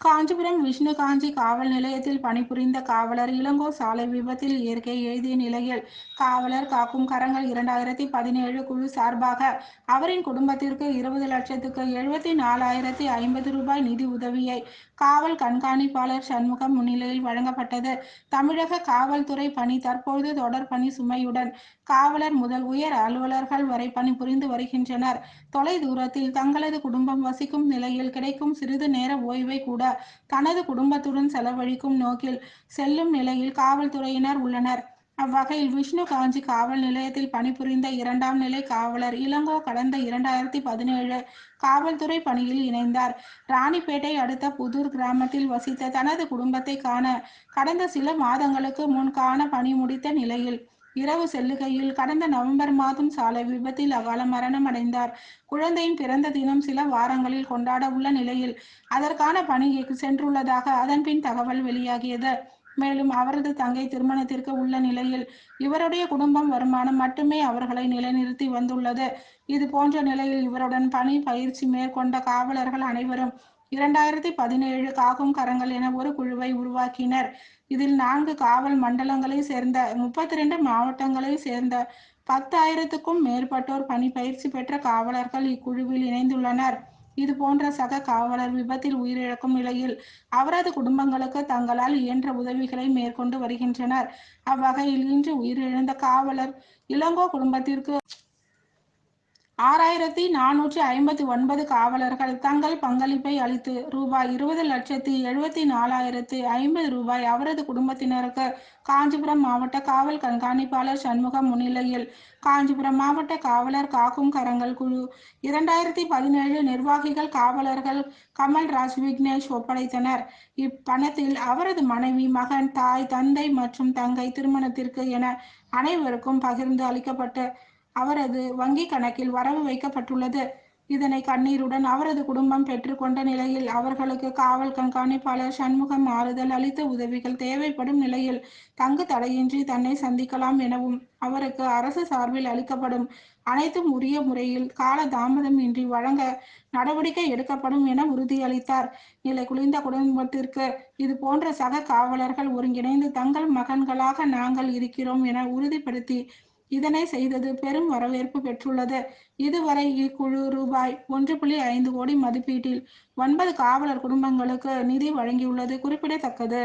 காஞ்சிபுரம் விஷ்ணுகாஞ்சி காவல் நிலையத்தில் பணிபுரிந்த காவலர் இளங்கோ சாலை விபத்தில் இயற்கை எழுதிய நிலையில் காவலர் காக்கும் கரங்கள் இரண்டாயிரத்தி பதினேழு குழு சார்பாக அவரின் குடும்பத்திற்கு இருபது லட்சத்துக்கு எழுபத்தி நாலாயிரத்தி ஐம்பது ரூபாய் நிதி உதவியை காவல் கண்காணிப்பாளர் சண்முகம் முன்னிலையில் வழங்கப்பட்டது. தமிழக காவல்துறை பணி தற்போது தொடர் பணி சுமையுடன் காவலர் முதல் உயர் அலுவலர்கள் வரை பணிபுரிந்து வருகின்றனர். தொலை தூரத்தில் தங்களது குடும்பம் வசிக்கும் நிலையில் கிடைக்கும் சிறிது நேர ஓய்வை கூட கூட தனது குடும்பத்துடன் செலவழிக்கும் நோக்கில் செல்லும் நிலையில் காவல்துறையினர் உள்ளனர். அவ்வகையில் விஷ்ணு காஞ்சி காவல் நிலையத்தில் பணிபுரிந்த இரண்டாம் நிலை காவலர் இளங்கோ கடந்த இரண்டாயிரத்தி பதினேழு காவல்துறை பணியில் இணைந்தார். ராணிப்பேட்டை அடுத்த புதூர் கிராமத்தில் வசித்த தனது குடும்பத்தை காண கடந்த சில மாதங்களுக்கு முன் காண பணி முடித்த நிலையில் இரவு செல்லுகையில் கடந்த நவம்பர் மாதம் சாலை விபத்தில் அகால மரணம் அடைந்தார். குழந்தையின் பிறந்த தினம் சில வாரங்களில் கொண்டாட உள்ள நிலையில் அதற்கான பணிக்கு சென்றுள்ளதாக அதன்பின் தகவல் வெளியாகியது. மேலும் அவரது தங்கை திருமணத்திற்கு உள்ள நிலையில் இவருடைய குடும்பம் வருமானம் மட்டுமே அவர்களை நிலைநிறுத்தி வந்துள்ளது. இது போன்ற நிலையில் இவருடன் பணி பயிற்சி மேற்கொண்ட காவலர்கள் அனைவரும் இரண்டாயிரத்தி பதினேழு காக்கும் கரங்கள் என ஒரு குழுவை உருவாக்கினர். இதில் நான்கு காவல் மண்டலங்களை சேர்ந்த முப்பத்தி ரெண்டு மாவட்டங்களை சேர்ந்த பத்தாயிரத்துக்கும் மேற்பட்டோர் பணி பயிற்சி பெற்ற காவலர்கள் இக்குழுவில் இணைந்துள்ளனர். இது போன்ற சக காவலர் விபத்தில் உயிரிழக்கும் நிலையில் அவரது குடும்பங்களுக்கு தங்களால் இயன்ற உதவிகளை மேற்கொண்டு வருகின்றனர். அவ்வகையில் இன்று உயிரிழந்த காவலர் இளங்கோ குடும்பத்திற்கு ஆறாயிரத்தி நானூற்றி ஐம்பத்தி ஒன்பது காவலர்கள் தங்கள் பங்களிப்பை அளித்து ரூபாய் இருபது லட்சத்தி எழுபத்தி நாலாயிரத்தி ஐம்பது ரூபாய் அவரது குடும்பத்தினருக்கு காஞ்சிபுரம் மாவட்ட காவல் கண்காணிப்பாளர் சண்முகம் முன்னிலையில் காஞ்சிபுரம் மாவட்ட காவலர் காக்கும் கரங்கள் குழு இரண்டாயிரத்தி பதினேழு நிர்வாகிகள் காவலர்கள் கமல்ராஜ் விக்னேஷ் ஒப்படைத்தனர். இப்பணத்தில் அவரது மனைவி மகன் தாய் தந்தை மற்றும் தங்கை திருமணத்திற்கு என அனைவருக்கும் பகிர்ந்து அளிக்கப்பட்டு அவரது வங்கி கணக்கில் வரவு வைக்கப்பட்டுள்ளது. இதனை கண்ணீருடன் அவரது குடும்பம் பெற்றுக்கொண்ட நிலையில் அவர்களுக்கு காவல் கண்காணிப்பாளர் சண்முகம் ஆறுதல் அளித்த உதவிகள் தேவைப்படும் நிலையில் தங்கு தடையின்றி தன்னை சந்திக்கலாம் எனவும் அவருக்கு அரசு சார்பில் அளிக்கப்படும் அனைத்தும் உரிய முறையில் கால தாமதம் இன்றி வழங்க நடவடிக்கை எடுக்கப்படும் என உறுதியளித்தார். நிலை குளிர்ந்த குடும்பத்திற்கு இது போன்ற சக காவலர்கள் ஒருங்கிணைந்து தங்கள் மகன்களாக நாங்கள் இருக்கிறோம் என உறுதிப்படுத்தி இதனை செய்தது பெரும் வரவேற்பு பெற்றுள்ளது. இதுவரை இக்குழு ரூபாய் ஒன்று புள்ளி ஐந்து கோடி மதிப்பீட்டில் ஒன்பது காவலர் குடும்பங்களுக்கு நிதி வழங்கியுள்ளது குறிப்பிடத்தக்கது.